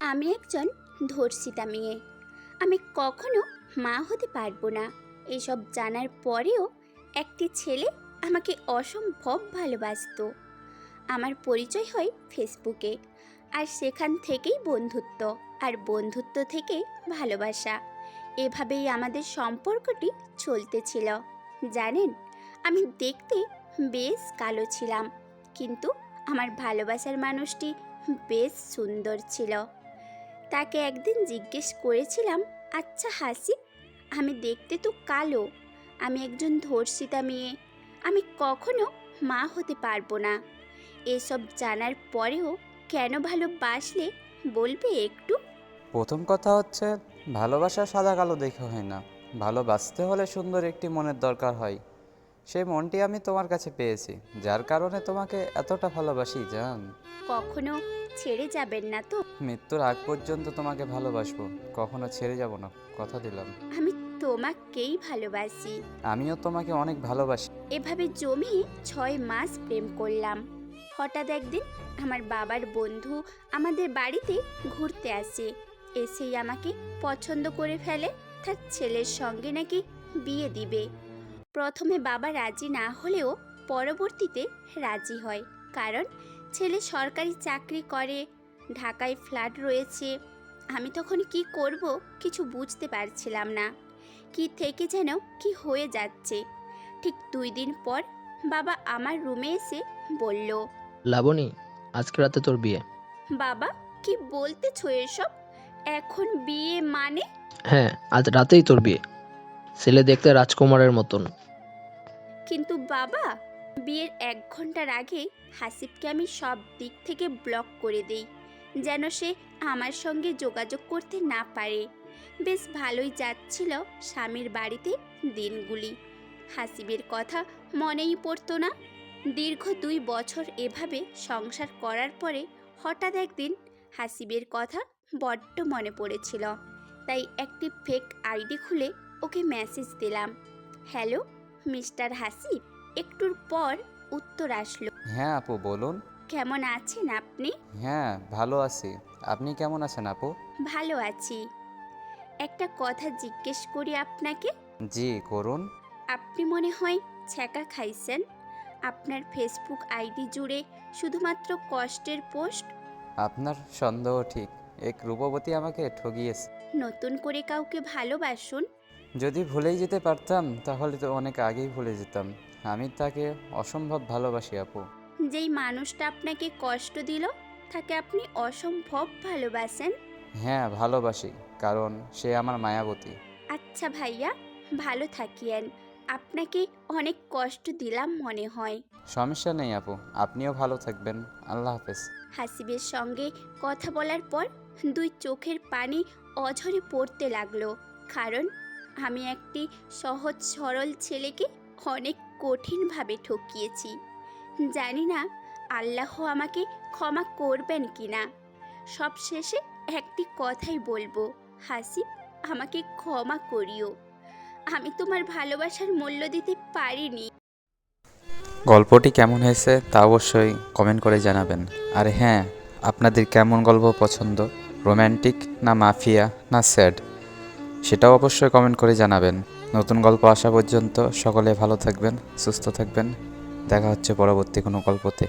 আমি একজন ধর্ষিতা মেয়ে। আমি কখনো মা হতে পারব না। এসব জানার পরেও একটি ছেলে আমাকে অসম্ভব ভালোবাসতো। আমার পরিচয় হয় ফেসবুকে, আর সেখান থেকেই বন্ধুত্ব, আর বন্ধুত্ব থেকে ভালোবাসা। এভাবেই আমাদের সম্পর্কটি চলতেছিল। জানেন, আমি দেখতে বেশ কালো ছিলাম। কিন্তু আমার ভালোবাসার মানুষটি বেশ সুন্দর ছিল। তাকে একদিন জিজ্ঞেস করেছিলাম আচ্ছা হাসি, আমি দেখতে তো কালো, আমি একজন ধর্ষিতা মেয়ে, আমি কখনো মা হতে পারব না। এসব জানার পরেও কেন ভালোবাসলে বলবে একটু? প্রথম কথা হচ্ছে, ভালোবাসা সাদা কালো দেখে হয় না। ভালোবাসতে হলে সুন্দর একটি মনের দরকার হয়। সেই মনটি আমি তোমার কাছে পেয়েছি যার কারণে তোমাকে এতটা ভালোবাসি জান। কখনো ছেড়ে যাবেন না তো? মৃত্যুর আগ পর্যন্ত তোমাকে ভালোবাসবো কখনো ছেড়ে যাব না কথা দিলাম। আমি তোমাকেই ভালোবাসি। আমিও তোমাকে অনেক ভালোবাসি। এভাবে জমি ছয় মাস প্রেম করলাম। হঠাৎ একদিন আমার বাবার বন্ধু আমাদের বাড়িতে ঘুরতে আসে। এসেই আমাকে পছন্দ করে ফেলে তার ছেলের সঙ্গে নাকি বিয়ে দিবে। প্রথমে বাবা রাজি না হলেও পরবর্তীতে রাজি হয়। কারণ ছেলে সরকারি চাকরি করে ঢাকায় ফ্ল্যাট রয়েছে। আমি তখন কি করব কিছু বুঝতে পারছিলাম না। কি থেকে যেন কি হয়ে যাচ্ছে। ঠিক দুই দিন পর বাবা আমার রুমে এসে বলল লাবণী আজকে রাতে তোর বিয়ে। বাবা কি বলতেছো এসব? এখন বিয়ে মানে? হ্যাঁ আজ রাতেই তোর বিয়ে। ছেলে দেখতে রাজকুমারের মতন। কিন্তু বাবা, বিয়ের এক ঘণ্টার আগে হাসিবকে আমি সব দিক থেকে ব্লক করে দেই, যেন সে আমার সঙ্গে যোগাযোগ করতে না পারে। বেশ ভালোই যাচ্ছিল স্বামীর বাড়িতে দিনগুলি। হাসিবের কথা মনেই পড়তো না। দীর্ঘ দুই বছর এভাবে সংসার করার পরে হঠাৎ একদিন হাসিবের কথা বড্ড মনে পড়েছিল। তাই একটি ফেক আইডি খুলে ওকে মেসেজ দিলাম। হ্যালো মিস্টার হাসিব একটুর পর উত্তর আসলো। হ্যাঁ আপু বলুন। কেমন আছেন আপনি? হ্যাঁ ভালো আছি। আপনি কেমন আছেন আপু? ভালো আছি। একটা কথা জিজ্ঞেস করি আপনাকে। জি করুন। আপনি মনে হয় ছ্যাঁকা খাইছেন? আপনার ফেসবুক আইডি জুড়ে শুধুমাত্র কষ্টের পোস্ট? আপনার সন্দেহ ঠিক। এক রূপবতী আমাকে ঠগিয়েছে। নতুন করে কাউকে ভালোবাসুন? যদি ভুলেই যেতে পারতাম তাহলে তো অনেক আগেই ভুলে যেতাম। আমি তাকে অসম্ভব ভালোবাসি আপু। যেই মানুষটা আপনাকে কষ্ট দিল তাকে আপনি অসম্ভব ভালোবাসেন? হ্যাঁ ভালোবাসি কারণ সে আমার মায়াবতী। আচ্ছা ভাইয়া ভালো থাকিয়েন। আপনাকে অনেক কষ্ট দিলাম মনে হয়। সমস্যা নেই আপু। আপনিও ভালো থাকবেন। আল্লাহ হাফেজ। হাসিবের সঙ্গে কথা বলার পর দুই চোখের পানি অঝরে পড়তে লাগল কারণ আমি একটি সহজ সরল ছেলেকে অনেক কঠিনভাবে ঠকিয়েছি। জানি না আল্লাহ আমাকে ক্ষমা করবেন কি না সব শেষে একটি কথাই বলব হাসিব আমাকে ক্ষমা করিও। আমি তোমার ভালোবাসার মূল্য দিতে পারিনি। গল্পটি কেমন হয়েছে তা অবশ্যই কমেন্ট করে জানাবেন। আর হ্যাঁ আপনাদের কেমন গল্প পছন্দ? রোম্যান্টিক না মাফিয়া না স্যাড? সেটাও অবশ্যই কমেন্ট করে জানাবেন। নতুন গল্প আসা পর্যন্ত সকলে ভালো থাকবেন, সুস্থ থাকবেন। দেখা হচ্ছে পরবর্তী কোনো গল্পতে।